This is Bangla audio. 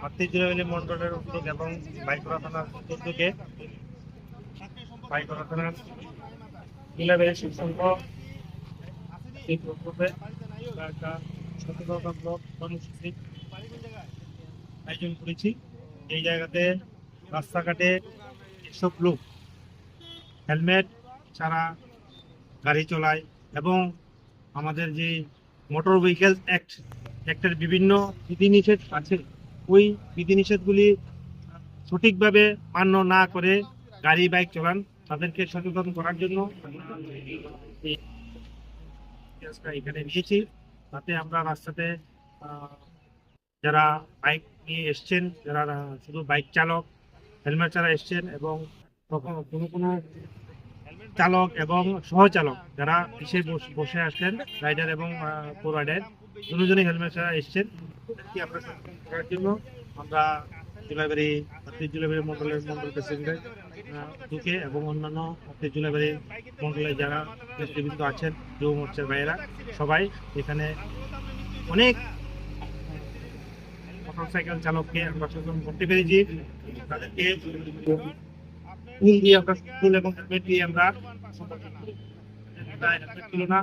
ভাতৃজুরাবলী মন্ডলের উদ্যোগ এবং বাইকরা থানার উদ্যোগে বাইকরা থানার ক্লাবের শিবসংঘ একটা সচেতনতামূলক কর্মসূচি আয়োজন করেছি। এই জায়গাতে রাস্তাঘাটে এসব লোক হেলমেট ছাড়া গাড়ি চলায় এবং আমাদের যে মোটর ভেহিকেল অ্যাক্ট অ্যাক্টের বিভিন্ন বিধিনিষেধ আছে। ওই বিধিনিষেধগুলি সঠিকভাবে মান্য না করে গাড়ি, বাইক চালান, তাদেরকে সচেতন করার জন্য এখানে নিয়েছি। তাতে আমরা রাস্তাতে যারা বাইক নিয়ে এসছেন, যারা শুধু বাইক চালক, হেলমেট ছাড়া এসছেন এবং কোনো কোনো চালক এবং সহচালক যারা পিছে বস- আসছেন রাইডার এবং কো রাইডার দুজনই হেলমেট ছাড়া এসছেন। আমরা জুলাইবাড়ি জুলাইবাড়ি মন্ডলের মন্ডল এবং অন্যান্য ভারতীয় জুলাইবাড়ি মন্ডলের যারা নেতৃবৃন্দ আছেন, যুব মোর্চার ভাইয়েরা, সবাই এখানে অনেক মোটরসাইকেল চালককে আমরা সচেতন করতে পেরেছি। তাদেরকে ফুল আমরা ফুল এবং হেলমেট দিয়ে আমরা হেলমেট ছিল না।